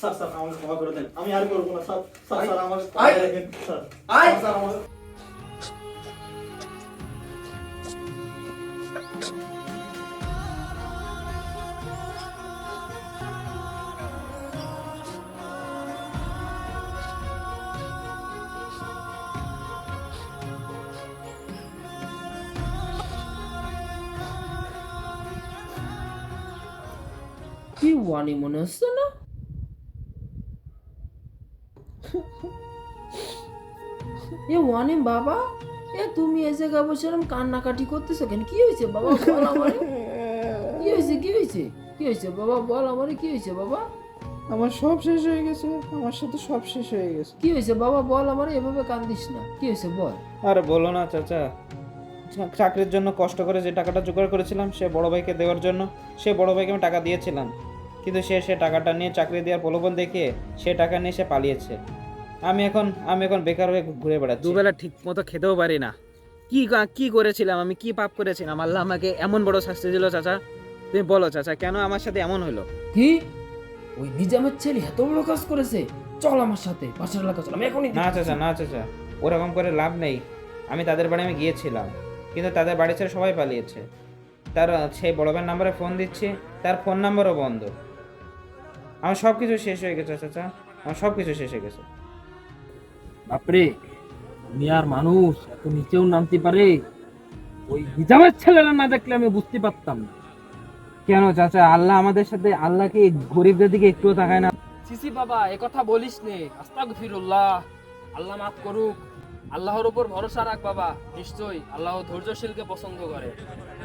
Sir sir আমাকে ক্ষমা করে দেন। আমি আর করব না স্যার স্যার স্যার রেখেন স্যার স্যার আমাকে কি ওয়ানি মনে হচ্ছে না? এ ওয়ানি বাবা এ তুমি এই জায়গায় বসে কান্নাকাটি করতেছো কেন? কি হয়েছে বাবা? বল আমারে। কি হয়েছে? কি হয়েছে? কি হয়েছে বাবা? বল আমার কি হয়েছে বাবা? আমার সব শেষ হয়ে গেছে আমার সাথে সব শেষ হয়ে গেছে। কি হয়েছে বাবা? বল আমার এভাবে কান্দিস না। কি হয়েছে? বল। আরে বলো না চাচা চাকরির জন্য কষ্ট করে যে টাকাটা জোগাড় করেছিলাম সে বড় ভাইকে দেওয়ার জন্য সে বড় ভাইকে আমি টাকা দিয়েছিলাম। কিন্তু সে সে টাকাটা নিয়ে চাকরি দেওয়ার প্রলোভন দেখিয়ে সে টাকা নিয়ে সে পালিয়েছে। আমি এখন আমি এখন বেকার হয়ে ঘুরে বেড়াচ্ছি। দুবেলা ঠিক মতো খেতেও পারি না। কি কি করেছিলাম আমি কি পাপ করেছিলাম? আল্লাহ আমাকে এমন বড় শাস্তি দিল চাচা। তুমি বলো চাচা কেন আমার সাথে এমন হলো কি? ওই নিজামের ছেলে এত বড় কাজ করেছে। চল আমার সাথে পাশের এলাকা চল আমি এখনই না চাচা না চাচা ওরকম করে লাভ নেই। আমি তাদের বাড়ি আমি গিয়েছিলাম কিন্তু তাদের বাড়ি ছেড়ে সবাই পালিয়েছে। তার সেই বড় ভাইয়ের নাম্বারে ফোন দিচ্ছি তার ফোন নাম্বারও বন্ধ। আমার সব কিছু শেষ হয়ে গেছে চাচা। আমার সব কিছু শেষ হয়ে গেছে। বাপরে আর মানুষ এত নিচেও নামতে পারে? ওই নিজামের ছেলেরা না দেখলে আমি বুঝতে পারতাম না। কেন চাচা, আল্লাহ আমাদের সাথে, আল্লাহকে গরিবদের দিকে একটুও তাকায় না। সিসি বাবা, এ বলিস নে। আস্তাগফিরুল্লাহ। আল্লাহ মাফ করুক। আল্লাহর উপর ভরসা রাখ বাবা। নিশ্চয়ই আল্লাহ ধৈর্যশীলকে পছন্দ করে।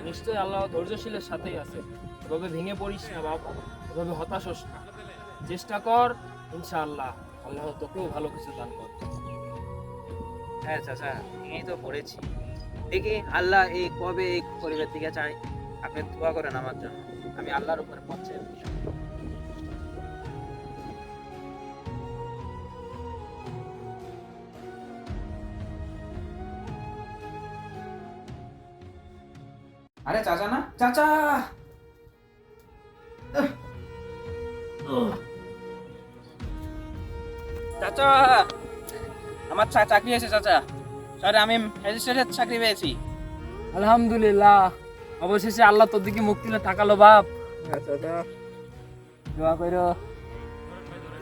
নিশ্চয়ই আল্লাহ ধৈর্যশীলের সাথেই আছে। এভাবে ভেঙে পড়িস না বাবা এভাবে হতাশ হোস না। চেষ্টা কর, ইনশাআল্লাহ। আল্লাহ তোকেও ভালো কিছু দান কর হ্যাঁ চাচা এই তো পড়েছি দেখি আল্লাহ এই কবে এই পরিবার দিকে চাই আপনি দোয়া করেন আমার জন্য। আমি আল্লাহর উপরে পৌঁছে আরে চাচা না চাচা! চাচা! আমার চাকরি আছে চাচা। স্যার আমি ম্যাজিস্ট্রেটের চাকরি পেয়েছি। আলহামদুলিল্লাহ। অবশেষে আল্লাহ তোর দিকে মুখ তুলে তাকালো বাপ। দোয়া করো।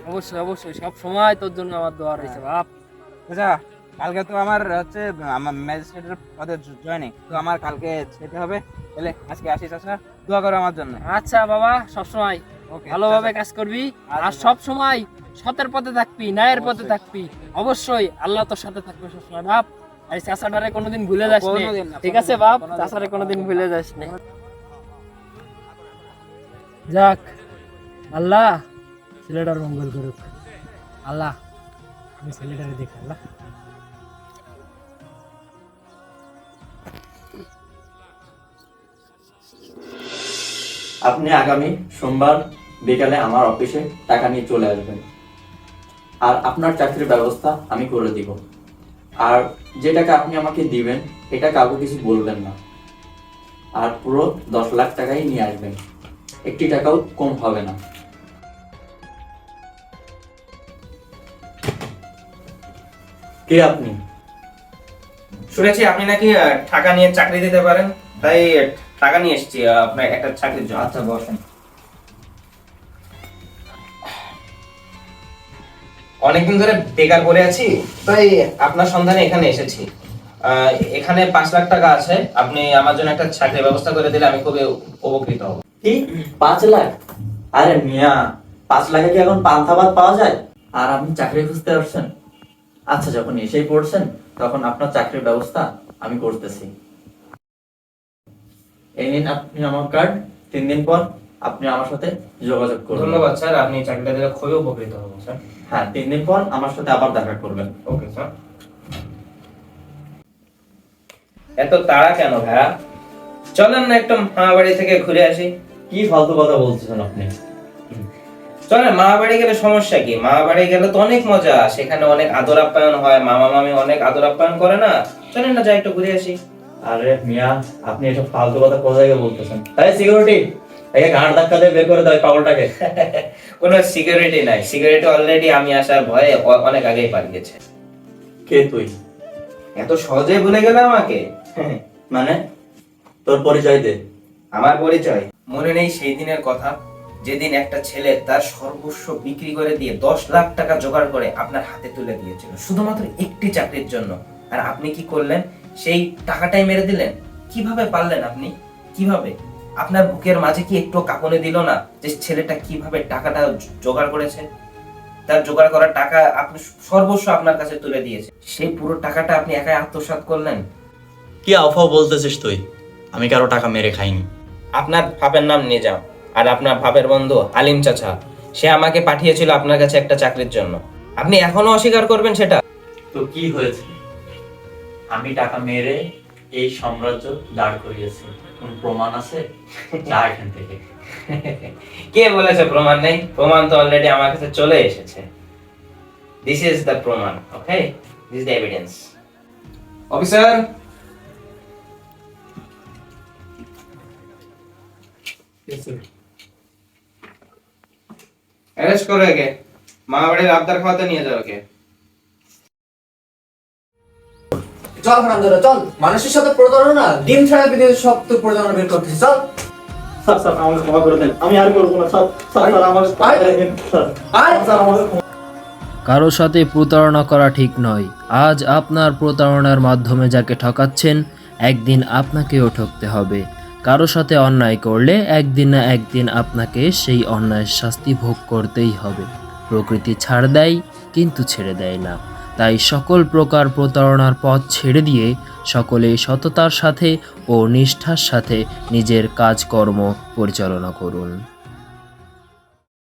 অবশ্যই অবশ্যই সব সময় তোর জন্য আমার দোয়া রয়েছে বাপ। চাচা কালকে তো আমার হচ্ছে আমার ম্যাজিস্ট্রেটের পদে জয়েনিং। তো আমার কালকে যেতে হবে। তাহলে আজকে আসি চাচা। দোয়া করো আমার জন্য। আচ্ছা বাবা সব সময়। ওকে ভালোভাবে কাজ করবি আর সব সময় সতের পথে থাকবি ন্যায়ের পথে থাকবি। অবশ্যই আল্লাহ তোর সাথে থাকবে সবসময় বাপ। আর এই চাচাটারে কোনোদিন ভুলে যাস ঠিক আছে বাপ? চাচারে কোনোদিন ভুলে যাস না। যাক আল্লাহ ছেলেটার মঙ্গল করুক। আল্লাহ আমি ছেলেটারে দেখ আল্লাহ। আপনি আগামী সোমবার বিকালে আমার অফিসে টাকা নিয়ে চলে আসবেন। আর আপনার চাকরির ব্যবস্থা আমি করে দিব। আর যে টাকা আপনি আমাকে দিবেন, এটা কাউকে কিছু বলবেন না। আর পুরো দশ লাখ টাকাই নিয়ে আসবেন। একটি টাকাও কম হবে না। কে আপনি? শুনেছি আপনি নাকি টাকা নিয়ে চাকরি দিতে পারেন। তাই টাকা নিয়ে এসেছি আপনার একটা চাকরির জন্য। আচ্ছা বসেন। অনেকদিন ধরে বেকার পড়ে আছি, তাই আপনার সন্ধানে এখানে এসেছি। এখানে পাঁচ লাখ টাকা আছে, আপনি আমার জন্য একটা চাকরির ব্যবস্থা করে দিলে আমি খুবই উপকৃত হব। কি? পাঁচ লাখ? আরে মিয়া, পাঁচ লাখে কি এখন পান্থা ভাত পাওয়া যায়? আর আপনি চাকরি খুঁজতে আসছেন? আচ্ছা যখন এসেই পড়ছেন, তখন আপনার চাকরির ব্যবস্থা আমি করতেছি। এই নিন আপনি আমার কার্ড তিন দিন পর আপনি আমার সাথে যোগাযোগ করবেন ধন্যবাদ স্যার। আপনি চাকরিটা দিলে খুবই উপকৃত হব স্যার। হ্যাঁ তিন দিন পর আমার সাথে আবার দেখা করবেন। Okay sir. এত তাড়া কেন ভাইয়া? চলেন না একটু মামা বাড়ি থেকে ঘুরে আসি। কি ফালতু কথা বলছেন আপনি? চলেন মামা বাড়ি গেলে সমস্যা কি? মামা বাড়ি গেলে তো অনেক মজা। সেখানে অনেক আদর আপ্যায়ন হয়। মামা মামি অনেক আদর আপ্যায়ন করে না? চলেন না যাই একটু ঘুরে আসি। আরে মিয়া আপনি এসব ফালতু কথা কোথায় বলতেছেন? তাই সিকিউরিটি একে ঘাড় ধাক্কা দিয়ে বের করে দেয় পাগলটাকে। কোনো সিকিউরিটি নাই। সিকিউরিটি অলরেডি আমি আসার ভয়ে অনেক আগেই পালিয়েছে। কে তুই? এত সহজে ভুলে গেলে আমাকে। মানে? তোর পরিচয় দে। আমার পরিচয়? মনে নেই সেই দিনের কথা। যেদিন একটা ছেলে তার সর্বস্ব বিক্রি করে দিয়ে দশ লাখ টাকা জোগাড় করে আপনার হাতে তুলে দিয়েছিল। শুধুমাত্র একটি চাকরির জন্য। আর আপনি কি করলেন? সেই টাকাটাই মেরে দিলেন? কীভাবে পারলেন আপনি? কীভাবে? আপনার বুকের মাঝে কি একটু কাঁপনে দিল না যে ছেলেটা কীভাবে টাকাটা জোগাড় করেছে তার জোগাড় করা টাকা আপনি সর্বস্ব আপনার কাছে তুলে দিয়েছে সেই পুরো টাকাটা আপনি একাই আত্মসাৎ করলেন? কি আফাও বলতেছিস তুই? আমি কারও টাকা মেরে খাইনি। আপনার ভাবের নাম নিজাম আর আপনার ভাবের বন্ধু আলিম চাচা। সে আমাকে পাঠিয়েছিল আপনার কাছে একটা চাকরির জন্য। আপনি এখনও অস্বীকার করবেন সেটা? তো কি হয়েছে? আমি টাকা মেরে এই সাম্রাজ্য দাঁড় করিয়েছে। কোন প্রমাণ আছে? যা এখান থেকে। কে বলেছে প্রমাণ নেই? প্রমাণ তো অলরেডি আমার কাছে চলে এসেছে। দিস ইজ দ্য প্রমাণ okay this the evidence officer arrest করো একে। মা বাড়ির আবদার খাওয়াতে নিয়ে যাও ওকে চল হারামজাদা চল। মানুষের সাথে প্রতারণা ডিম ছাড়া সব তো প্রতারণা বের করতেছি চল। স্যার স্যার আমাকে ক্ষমা করে দেন। আমি আর করব না স্যার। স্যার স্যার আমাকে ক্ষমা করে দিন, স্যার। স্যার আমাকে কারও সাথে প্রতারণা করা ঠিক নয়। আজ আপনার প্রতারণার মাধ্যমে যাকে ঠকাচ্ছেন একদিন আপনাকেও ঠকতে হবে। কারও সাথে অন্যায় করলে একদিন না একদিন আপনাকে সেই অন্যায়ের শাস্তি ভোগ করতেই হবে। প্রকৃতি ছাড় দেয় কিন্তু ছেড়ে দেয় না। তাই সকল প্রকার প্রতারণার পথ ছেড়ে দিয়ে সকলে সততার সাথে ও নিষ্ঠার সাথে নিজের কাজকর্ম পরিচালনা করুন।